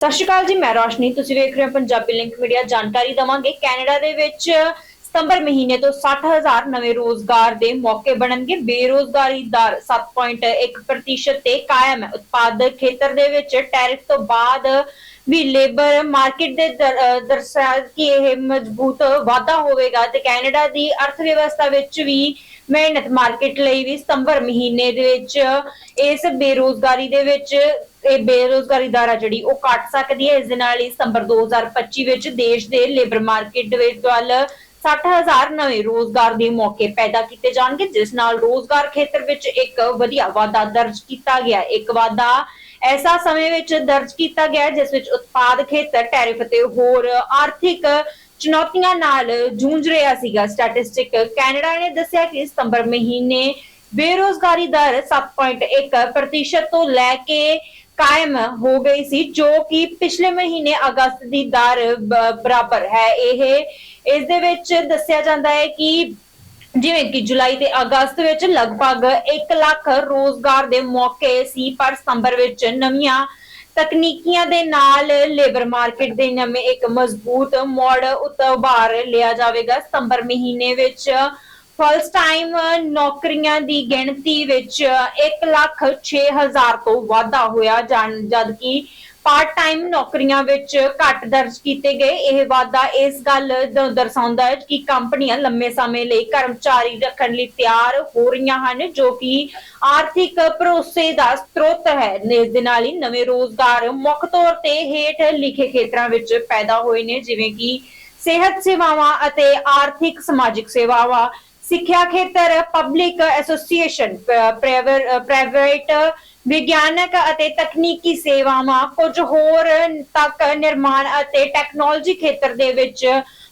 ਸਤਿ ਸ਼੍ਰੀ ਅਕਾਲ ਜੀ, ਮੈਂ ਰੋਸ਼ਨੀ। ਤੁਸੀਂ ਵੇਖ ਰਹੇ ਹੋ ਪੰਜਾਬੀ ਲਿੰਕ ਮੀਡੀਆ ਜਾਣਕਾਰੀ ਦਵਾਂਗੇ ਕੈਨੇਡਾ ਦੇ ਵਿੱਚ ਸਤੰਬਰ ਮਹੀਨੇ ਤੋਂ 60000 ਨਵੇਂ ਰੋਜ਼ਗਾਰ ਦੇ ਮੌਕੇ ਬਣਨਗੇ। ਬੇਰੋਜ਼ਗਾਰੀ ਦਰ 7.1% ਤੇ ਕਾਇਮ। ਹੈ ਉਤਪਾਦਕ ਖੇਤਰ ਦੇ ਵਿੱਚ ਟੈਰਿਫ ਤੋਂ ਬਾਅਦ ਵੀ ਲੇਬਰ ਮਾਰਕੀਟ ਦੇ ਦਰਸਾ ਕਿ ਇਹ ਮਜ਼ਬੂਤ ਵਾਧਾ ਹੋਵੇਗਾ ਤੇ ਕੈਨੇਡਾ ਦੀ ਅਰਥ ਵਿਵਸਥਾ ਵਿੱਚ ਵੀ ਮਿਹਨਤ ਮਾਰਕੀਟ ਲਈ ਵੀ ਸਤੰਬਰ ਮਹੀਨੇ ਦੇ ਵਿੱਚ ਇਸ ਬੇਰੋਜ਼ਗਾਰੀ ਦੇ ਵਿੱਚ ਇਹ ਬੇਰੋਜ਼ਗਾਰੀ ਦਰ ਆ ਜਿਹੜੀ ਉਹ ਘਟ ਸਕਦੀ ਹੈ। ਇਸ ਦੇ ਨਾਲ ਹੀ ਸਤੰਬਰ 2025 ਵਿੱਚ ਦੇਸ਼ ਦੇ ਲੇਬਰ ਮਾਰਕੀਟ ਦੇ ਵੱਲ 60000 ਨਵੇਂ ਰੋਜ਼ਗਾਰ ਦੇ ਮੌਕੇ ਪੈਦਾ ਕੀਤੇ ਜਾਣਗੇ, ਜਿਸ ਨਾਲ ਰੋਜ਼ਗਾਰ ਖੇਤਰ ਵਿੱਚ ਇੱਕ ਵਧੀਆ ਵਾਧਾ ਦਰਜ ਕੀਤਾ ਗਿਆ ਇੱਕ ਵਾਧਾ ਐਸਾ ਸਮੇਂ ਵਿੱਚ ਦਰਜ ਕੀਤਾ ਗਿਆ ਜਿਸ ਵਿੱਚ ਉਤਪਾਦ ਖੇਤਰ, ਟੈਰਿਫ ਅਤੇ ਹੋਰ ਆਰਥਿਕ ਚੁਣੌਤੀਆਂ ਨਾਲ ਜੂਝ ਰਿਹਾ ਸੀਗਾ। ਸਟੈਟਿਸਟਿਕ ਕੈਨੇਡਾ ਨੇ ਦੱਸਿਆ ਕਿ ਸਤੰਬਰ ਮਹੀਨੇ ਬੇਰੋਜ਼ਗਾਰੀ ਦਰ 7.1% ਤੋਂ ਲੈ ਕੇ ਕਾਇਮ ਹੋ ਗਈ ਸੀ, ਜੋ ਕਿ ਪਿਛਲੇ ਮਹੀਨੇ ਅਗਸਤ ਦੀ ਦਰ ਬਰਾਬਰ ਹੈ। ਇਹ, ਇਸ ਦੇ ਵਿੱਚ ਦੱਸਿਆ ਜਾਂਦਾ ਹੈ ਕਿ ਜਿਵੇਂ ਕਿ ਜੁਲਾਈ ਤੇ ਅਗਸਤ ਵਿੱਚ ਲਗਭਗ 1 ਲੱਖ ਰੋਜ਼ਗਾਰ ਦੇ ਮੌਕੇ ਸੀ, ਪਰ ਸਤੰਬਰ ਵਿੱਚ ਨਵੀਆਂ ਤਕਨੀਕੀਆਂ ਦੇ ਨਾਲ ਲੇਬਰ ਮਾਰਕੀਟ ਦੇ ਨਵੇਂ ਇੱਕ ਮਜ਼ਬੂਤ ਮੋੜ ਉਤਾਰ ਲਿਆ ਜਾਵੇਗਾ। ਸਤੰਬਰ ਮਹੀਨੇ ਵਿੱਚ ਫੁੱਲ ਟਾਈਮ ਨੌਕਰੀਆਂ ਦੀ ਗਿਣਤੀ ਵਿੱਚ 1 ਲੱਖ 6000 ਤੋਂ ਵਾਧਾ ਹੋਇਆ ਜਦ ਕਿ ਪਾਰਟ ਟਾਈਮ ਨੌਕਰੀਆਂ ਵਿੱਚ ਘੱਟ ਦਰਜ ਕੀਤੇ ਗਏ। ਇਹ ਵਾਧਾ ਇਸ ਗੱਲ ਦਰਸਾਉਂਦਾ ਹੈ ਕਿ ਕੰਪਨੀਆਂ ਲੰਮੇ ਸਮੇਂ ਲਈ ਕਰਮਚਾਰੀ ਰੱਖਣ ਲਈ ਤਿਆਰ ਹੋ ਰਹੀਆਂ ਹਨ, ਜੋ ਕਿ ਆਰਥਿਕ ਭਰੋਸੇ ਦਾ ਸਰੋਤ ਹੈ। ਇਸ ਦੇ ਨਾਲ ਹੀ ਨਵੇਂ ਰੋਜ਼ਗਾਰ ਮੁੱਖ ਤੌਰ ਤੇ ਹੇਠ ਲਿਖੇ ਖੇਤਰਾਂ ਵਿੱਚ ਪੈਦਾ ਹੋਏ ਨੇ, ਜਿਵੇਂ ਕਿ ਸਿਹਤ ਸੇਵਾਵਾਂ ਅਤੇ ਆਰਥਿਕ ਸਮਾਜਿਕ ਸੇਵਾਵਾਂ। ਸਿੱਖਿਆ ਖੇਤਰ ਪਬਲਿਕ ਐਸੋਸੀਏਸ਼ਨ ਪ੍ਰਾਈਵੇਟ ਵਿਗਿਆਨਕ ਅਤੇ ਤਕਨੀਕੀ ਸੇਵਾਵਾਂ ਕੁਝ ਹੋਰ ਤੱਕ ਨਿਰਮਾਣ ਅਤੇ ਟੈਕਨੋਲੋਜੀ ਖੇਤਰ ਦੇ ਵਿੱਚ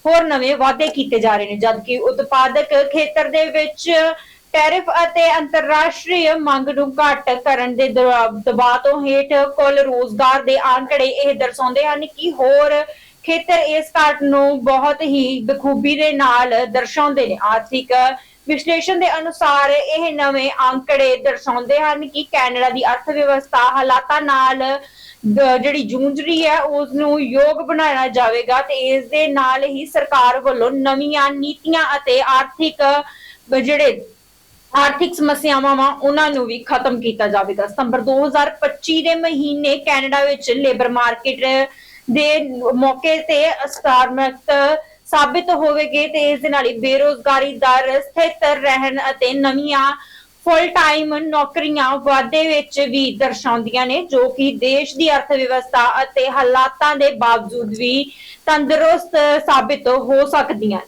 ਹੋਰ ਨਵੇਂ ਵਾਅਦੇ ਕੀਤੇ ਜਾ ਰਹੇ ਨੇ, ਜਦਕਿ ਉਤਪਾਦਕ ਖੇਤਰ ਦੇ ਵਿੱਚ ਟੈਰਿਫ ਅਤੇ ਅੰਤਰਰਾਸ਼ਟਰੀ ਮੰਗ ਨੂੰ ਘੱਟ ਕਰਨ ਦੇ ਦਬਾ- ਦਬਾਅ ਤੋਂ ਹੇਠ ਕੁੱਲ ਰੋਜ਼ਗਾਰ ਦੇ ਅੰਕੜੇ ਇਹ ਦਰਸਾਉਂਦੇ ਹਨ ਕਿ ਹੋਰ ਖੇਤਰ ਇਸ ਘਾਟ ਨੂੰ ਬਹੁਤ ਹੀ ਬਖੂਬੀ ਦੇ ਨਾਲ ਦਰਸਾਉਂਦੇ ਨੇ। ਆਰਥਿਕ ਵਿਸ਼ਲੇਸ਼ਣ ਦੇ ਅਨੁਸਾਰ ਇਹ ਨਵੇਂ ਅੰਕੜੇ ਦਰਸਾਉਂਦੇ ਹਨ ਕਿ ਕੈਨੇਡਾ ਦੀ ਅਰਥ ਵਿਵਸਥਾ ਹਾਲਾਤਾਂ ਨਾਲ ਜਿਹੜੀ ਜੂਝ ਰਹੀ ਹੈ ਉਸ ਨੂੰ ਯੋਗ ਬਣਾਇਆ ਜਾਵੇਗਾ ਤੇ ਇਸ ਦੇ ਨਾਲ ਹੀ ਸਰਕਾਰ ਵੱਲੋਂ ਨਵੀਆਂ ਨੀਤੀਆਂ ਅਤੇ ਆਰਥਿਕ ਜਿਹੜੇ ਆਰਥਿਕ ਸਮੱਸਿਆਵਾਂ ਵਾ ਉਹਨਾਂ ਨੂੰ ਵੀ ਖਤਮ ਕੀਤਾ ਜਾਵੇਗਾ। ਸਤੰਬਰ 2025 ਦੇ ਮਹੀਨੇ ਕੈਨੇਡਾ ਵਿੱਚ ਲੇਬਰ ਮਾਰਕੀਟ ਦੇ ਮੌਕੇ ਤੇ ਅਸਕਾਰਮਕ ਸਾਬਿਤ ਹੋਵੇਗੇ ਤੇ ਇਸ ਦੇ ਨਾਲ ਹੀ ਬੇਰੋਜ਼ਗਾਰੀ ਦਰ ਸਥਿਰ ਰਹਿਣ ਅਤੇ ਨਵੀਆਂ ਫੁੱਲ ਟਾਈਮ ਨੌਕਰੀਆਂ ਵਾਧੇ ਵਿੱਚ ਵੀ ਦਰਸਾਉਂਦੀਆਂ ਨੇ, ਜੋ ਕਿ ਦੇਸ਼ ਦੀ ਅਰਥ ਵਿਵਸਥਾ ਅਤੇ ਹਾਲਾਤਾਂ ਦੇ ਬਾਵਜੂਦ ਵੀ ਤੰਦਰੁਸਤ ਸਾਬਿਤ ਹੋ ਸਕਦੀਆਂ